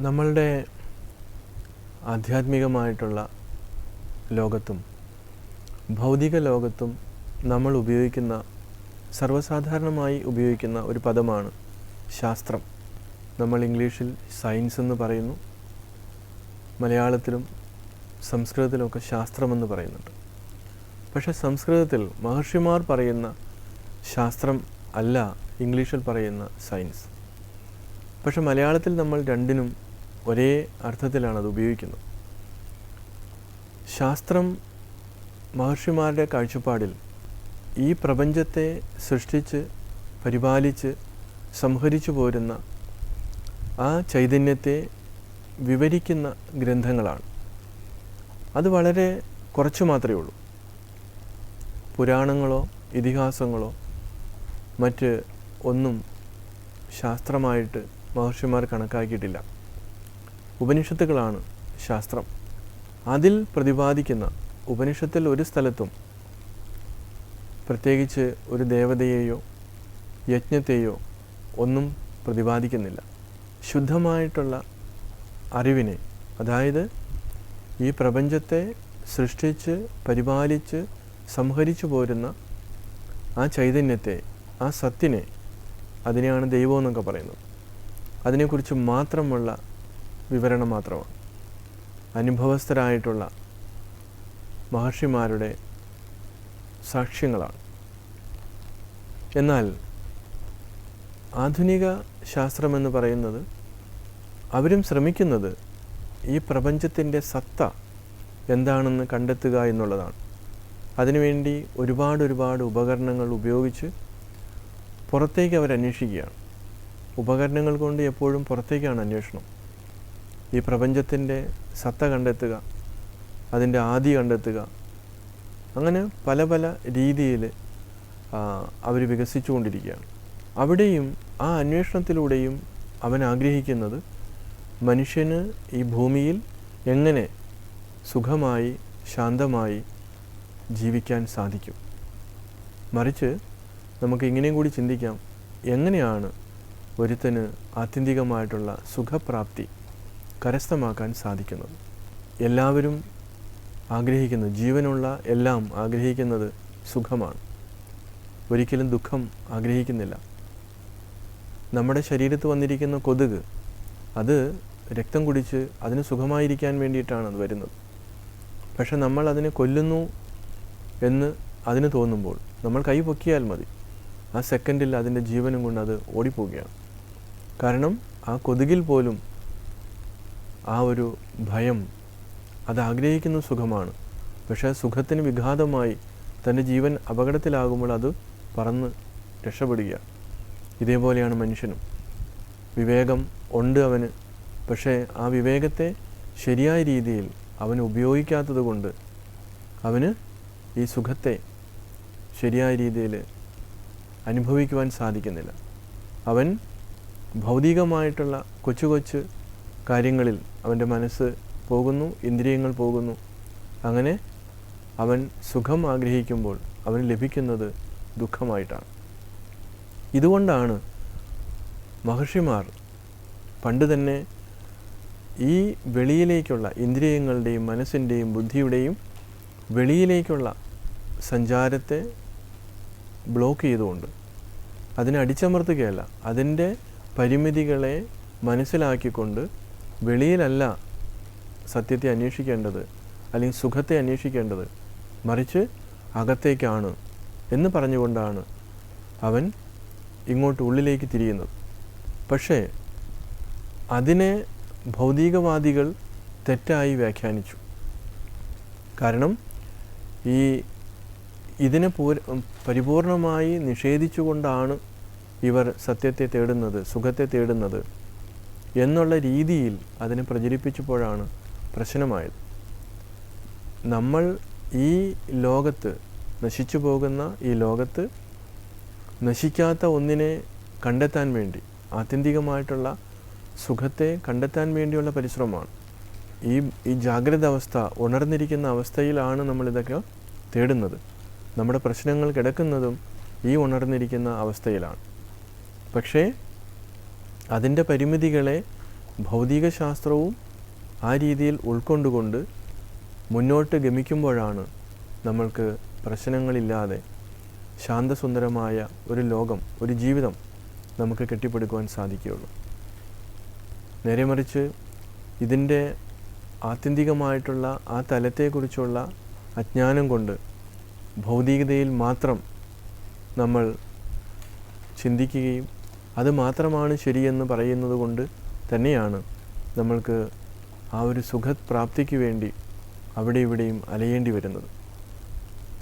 നമ്മളുടെ ആധ്യാത്മികമായിട്ടുള്ള ലോകത്തും ഭൗതിക ലോകത്തും നമ്മൾ ഉപയോഗിക്കുന്ന സർവസാധാരണമായി ഉപയോഗിക്കുന്ന ഒരു പദമാണ് ശാസ്ത്രം. നമ്മൾ ഇംഗ്ലീഷിൽ സയൻസ് എന്ന് പറയുന്നു. മലയാളത്തിലും സംസ്കൃതത്തിലുമൊക്കെ ശാസ്ത്രമെന്ന് പറയുന്നുണ്ട്. പക്ഷേ സംസ്കൃതത്തിൽ മഹർഷിമാർ പറയുന്ന ശാസ്ത്രം അല്ല ഇംഗ്ലീഷിൽ പറയുന്ന സയൻസ്. പക്ഷെ മലയാളത്തിൽ നമ്മൾ രണ്ടിനും ഒരേ അർത്ഥത്തിലാണ് അത് ഉപയോഗിക്കുന്നത്. ശാസ്ത്രം മഹർഷിമാരുടെ കാഴ്ചപ്പാടിൽ ഈ പ്രപഞ്ചത്തെ സൃഷ്ടിച്ച് പരിപാലിച്ച് സംഹരിച്ചു പോരുന്ന ആ ചൈതന്യത്തെ വിവരിക്കുന്ന ഗ്രന്ഥങ്ങളാണ്. അത് വളരെ കുറച്ചു മാത്രമേ ഉള്ളൂ. പുരാണങ്ങളോ ഇതിഹാസങ്ങളോ മറ്റ് ഒന്നും ശാസ്ത്രമായിട്ട് മഹർഷിമാർ കണക്കാക്കിയിട്ടില്ല. ഉപനിഷത്തുകളാണ് ശാസ്ത്രം. അതിൽ പ്രതിപാദിക്കുന്ന ഉപനിഷത്തിൽ ഒരു സ്ഥലത്തും പ്രത്യേകിച്ച് ഒരു ദേവതയെയോ യജ്ഞത്തെയോ ഒന്നും പ്രതിപാദിക്കുന്നില്ല. ശുദ്ധമായിട്ടുള്ള അറിവിനെ അതായത് ഈ പ്രപഞ്ചത്തെ സൃഷ്ടിച്ച് പരിപാലിച്ച് സംഹരിച്ചു പോരുന്ന ആ ചൈതന്യത്തെ ആ സത്തിനെ അതിനെയാണ് ദൈവം എന്നൊക്കെ പറയുന്നത്. അതിനെക്കുറിച്ച് മാത്രമുള്ള വിവരണം മാത്രമാണ്. അനുഭവസ്ഥരായിട്ടുള്ള മഹർഷിമാരുടെ സാക്ഷ്യങ്ങളാണ്. എന്നാൽ ആധുനിക ശാസ്ത്രമെന്ന് പറയുന്നത് അവരും ശ്രമിക്കുന്നത് ഈ പ്രപഞ്ചത്തിന്റെ സത്ത എന്താണെന്ന് കണ്ടെത്തുക എന്നുള്ളതാണ്. അതിനുവേണ്ടി ഒരുപാട് ഒരുപാട് ഉപകരണങ്ങൾ ഉപയോഗിച്ച് പുറത്തേക്ക് അവരന്വേഷിക്കുകയാണ്. ഉപകരണങ്ങൾ കൊണ്ട് എപ്പോഴും പുറത്തേക്കാണ് അന്വേഷണം. ഈ പ്രപഞ്ചത്തിന്റെ സത്ത കണ്ടെത്തുക അതിന്റെ ആദി കണ്ടെത്തുക. അങ്ങനെ പല പല രീതിയിൽ അവർ വികസിച്ചുകൊണ്ടിരിക്കുകയാണ്. അവിടെയും ആ അന്വേഷണത്തിലൂടെയും അവൻ ആഗ്രഹിക്കുന്നത് മനുഷ്യന് ഈ ഭൂമിയിൽ എങ്ങനെ സുഖമായി ശാന്തമായി ജീവിക്കാൻ സാധിക്കും. മറിച്ച് നമുക്ക് ഇങ്ങനെയും കൂടി ചിന്തിക്കാം എങ്ങനെയാണ് ഒരുത്തന് ആത്യന്തികമായിട്ടുള്ള സുഖപ്രാപ്തി കരസ്ഥമാക്കാൻ സാധിക്കുന്നത്. എല്ലാവരും ആഗ്രഹിക്കുന്ന ജീവനുള്ള എല്ലാം ആഗ്രഹിക്കുന്നത് സുഖമാണ്. ഒരിക്കലും ദുഃഖം ആഗ്രഹിക്കുന്നില്ല. നമ്മുടെ ശരീരത്ത് വന്നിരിക്കുന്ന കൊതുക് അത് രക്തം കുടിച്ച് അതിന് സുഖമായിരിക്കാൻ വേണ്ടിയിട്ടാണ് അത് വരുന്നത്. പക്ഷെ നമ്മൾ അതിനെ കൊല്ലുന്നു എന്ന് അതിന് തോന്നുമ്പോൾ നമ്മൾ കൈ പൊക്കിയാൽ മതി. ആ സെക്കൻഡിൽ അതിന്റെ ജീവനും കൊണ്ട് അത് ഓടിപ്പോവുകയാണ്. കാരണം ആ കൊതുകിൽ പോലും ആ ഒരു ഭയം അത് ആഗ്രഹിക്കുന്ന സുഖമാണ്. പക്ഷേ സുഖത്തിന് വിഘാതമായി തന്റെ ജീവൻ അപകടത്തിലാകുമ്പോൾ അത് പറന്ന് രക്ഷപ്പെടുകയാണ്. ഇതേപോലെയാണ് മനുഷ്യനും. വിവേകം ഉണ്ട് അവന്. പക്ഷേ ആ വിവേകത്തെ ശരിയായ രീതിയിൽ അവൻ ഉപയോഗിക്കാത്തത് കൊണ്ട് അവന് ഈ സുഖത്തെ ശരിയായ രീതിയിൽ അനുഭവിക്കുവാൻ സാധിക്കുന്നില്ല. അവൻ ഭൗതികമായിട്ടുള്ള കൊച്ചു കൊച്ചു കാര്യങ്ങളിൽ അവന്റെ മനസ്സ് പോകുന്നു ഇന്ദ്രിയങ്ങൾ പോകുന്നു. അങ്ങനെ അവൻ സുഖം ആഗ്രഹിക്കുമ്പോൾ അവന് ലഭിക്കുന്നത് ദുഃഖമായിട്ടാണ്. ഇതുകൊണ്ടാണ് മഹർഷിമാർ പണ്ട് തന്നെ ഈ വെളിയിലേക്കുള്ള ഇന്ദ്രിയങ്ങളുടെയും മനസ്സിന്റെയും ബുദ്ധിയുടെയും വെളിയിലേക്കുള്ള സഞ്ചാരത്തെ ബ്ലോക്ക് ചെയ്തുകൊണ്ട് അതിനെ അടിച്ചമർത്തുകയല്ല അതിന്റെ പരിമിതികളെ മനസ്സിലാക്കിക്കൊണ്ട് വെളിയിലല്ല സത്യത്തെ അന്വേഷിക്കേണ്ടത് അല്ലെങ്കിൽ സുഖത്തെ അന്വേഷിക്കേണ്ടത്. മറിച്ച് അകത്തേക്കാണ് എന്ന് പറഞ്ഞുകൊണ്ടാണ് അവൻ ഇങ്ങോട്ട് ഉള്ളിലേക്ക് തിരിയുന്നത്. പക്ഷേ അതിനെ ഭൗതികവാദികൾ തെറ്റായി വ്യാഖ്യാനിച്ചു. കാരണം ഈ ഇതിനെ പൂര പരിപൂർണമായി നിഷേധിച്ചുകൊണ്ടാണ് ഇവർ സത്യത്തെ തേടുന്നത് സുഖത്തെ തേടുന്നത്. എന്നുള്ള രീതിയിൽ അതിനെ പ്രചരിപ്പിച്ചപ്പോഴാണ് പ്രശ്നമായത്. നമ്മൾ ഈ ലോകത്ത് നശിച്ചു പോകുന്ന ഈ ലോകത്ത് നശിക്കാത്ത ഒന്നിനെ കണ്ടെത്താൻ വേണ്ടി ആത്യന്തികമായിട്ടുള്ള സുഖത്തെ കണ്ടെത്താൻ വേണ്ടിയുള്ള പരിശ്രമമാണ്. ഈ ഈ ജാഗ്രത അവസ്ഥ ഉണർന്നിരിക്കുന്ന അവസ്ഥയിലാണ് നമ്മളിതൊക്കെ തേടുന്നത്. നമ്മുടെ പ്രശ്നങ്ങൾ കിടക്കുന്നതും ഈ ഉണർന്നിരിക്കുന്ന അവസ്ഥയിലാണ്. പക്ഷേ അതിന്റെ പരിമിതികളെ ഭൗതികശാസ്ത്രവും ആ രീതിയിൽ ഉൾക്കൊണ്ടുകൊണ്ട് മുന്നോട്ട് ഗമിക്കുമ്പോഴാണ് നമ്മൾക്ക് പ്രശ്നങ്ങളില്ലാതെ ശാന്തസുന്ദരമായ ഒരു ലോകം ഒരു ജീവിതം നമുക്ക് കെട്ടിപ്പടുക്കുവാൻ സാധിക്കുകയുള്ളൂ. നേരെ മറിച്ച് ഇതിന്റെ ആത്യന്തികമായിട്ടുള്ള ആ തലത്തെക്കുറിച്ചുള്ള അജ്ഞാനം കൊണ്ട് ഭൗതികതയിൽ മാത്രം നമ്മൾ ചിന്തിക്കുകയും അത് മാത്രമാണ് ശരിയെന്ന് പറയുന്നത് കൊണ്ട് തന്നെയാണ് നമ്മൾക്ക് ആ ഒരു സുഖപ്രാപ്തിക്ക് വേണ്ടി അവിടെ ഇവിടെയും അലയേണ്ടി വരുന്നത്.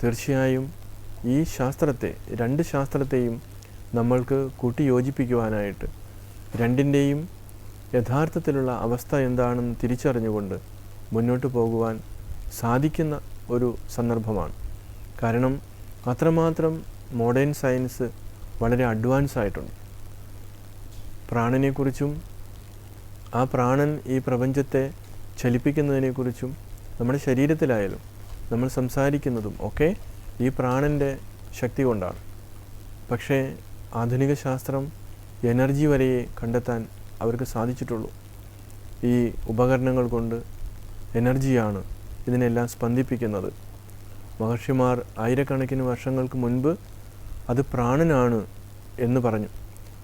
തീർച്ചയായും ഈ ശാസ്ത്രത്തെ രണ്ട് ശാസ്ത്രത്തെയും നമ്മൾക്ക് കൂട്ടിയോജിപ്പിക്കുവാനായിട്ട് രണ്ടിന്റെയും യഥാർത്ഥത്തിലുള്ള അവസ്ഥ എന്താണെന്ന് തിരിച്ചറിഞ്ഞുകൊണ്ട് മുന്നോട്ട് പോകുവാൻ സാധിക്കുന്ന ഒരു സന്ദർഭമാണ്. കാരണം അത്രമാത്രം മോഡേൺ സയൻസ് വളരെ അഡ്വാൻസ് ആയിട്ടുണ്ട് പ്രാണനെക്കുറിച്ചും ആ പ്രാണൻ ഈ പ്രപഞ്ചത്തെ ചലിപ്പിക്കുന്നതിനെക്കുറിച്ചും നമ്മുടെ ശരീരത്തിലായാലും നമ്മൾ സംസാരിക്കുന്നതും ഒക്കെ ഈ പ്രാണന്റെ ശക്തി കൊണ്ടാണ്. പക്ഷേ ആധുനിക ശാസ്ത്രം എനർജി വരെയെ കണ്ടെത്താൻ അവർക്ക് സാധിച്ചിട്ടുള്ളൂ. ഈ ഉപകരണങ്ങൾ കൊണ്ട് എനർജിയാണ് ഇതിനെല്ലാം സ്പന്ദിപ്പിക്കുന്നത്. മഹർഷിമാർ ആയിരക്കണക്കിന് വർഷങ്ങൾക്ക് മുൻപ് അത് പ്രാണനാണ് എന്ന് പറഞ്ഞു.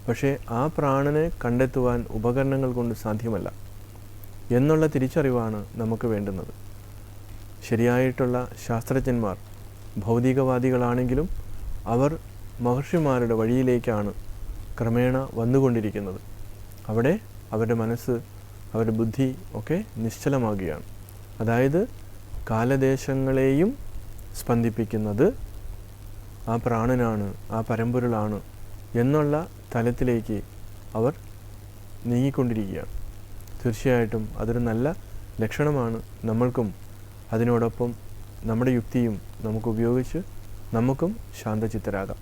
പക്ഷേ ആ പ്രാണനെ കണ്ടെത്തുവാൻ ഉപകരണങ്ങൾ കൊണ്ട് സാധ്യമല്ല എന്നുള്ള തിരിച്ചറിവാണ് നമുക്ക് വേണ്ടുന്നത്. ശരിയായിട്ടുള്ള ശാസ്ത്രജ്ഞന്മാർ ഭൗതികവാദികളാണെങ്കിലും അവർ മഹർഷിമാരുടെ വഴിയിലേക്കാണ് ക്രമേണ വന്നുകൊണ്ടിരിക്കുന്നത്. അവിടെ അവരുടെ മനസ്സ് അവരുടെ ബുദ്ധി ഒക്കെ നിശ്ചലമാകുകയാണ്. അതായത് കാലദേശങ്ങളെയും സ്പന്ദിപ്പിക്കുന്നത് ആ പ്രാണനാണ് ആ പരമ്പൊരുളാണ് എന്നുള്ള തലത്തിലേക്ക് അവർ നീങ്ങിക്കൊണ്ടിരിക്കുകയാണ്. തീർച്ചയായിട്ടും അതൊരു നല്ല ലക്ഷണമാണ് നമ്മൾക്കും. അതിനോടൊപ്പം നമ്മുടെ യുക്തിയും നമുക്ക് ഉപയോഗിച്ച് നമുക്കും ശാന്തചിത്തരാകാം.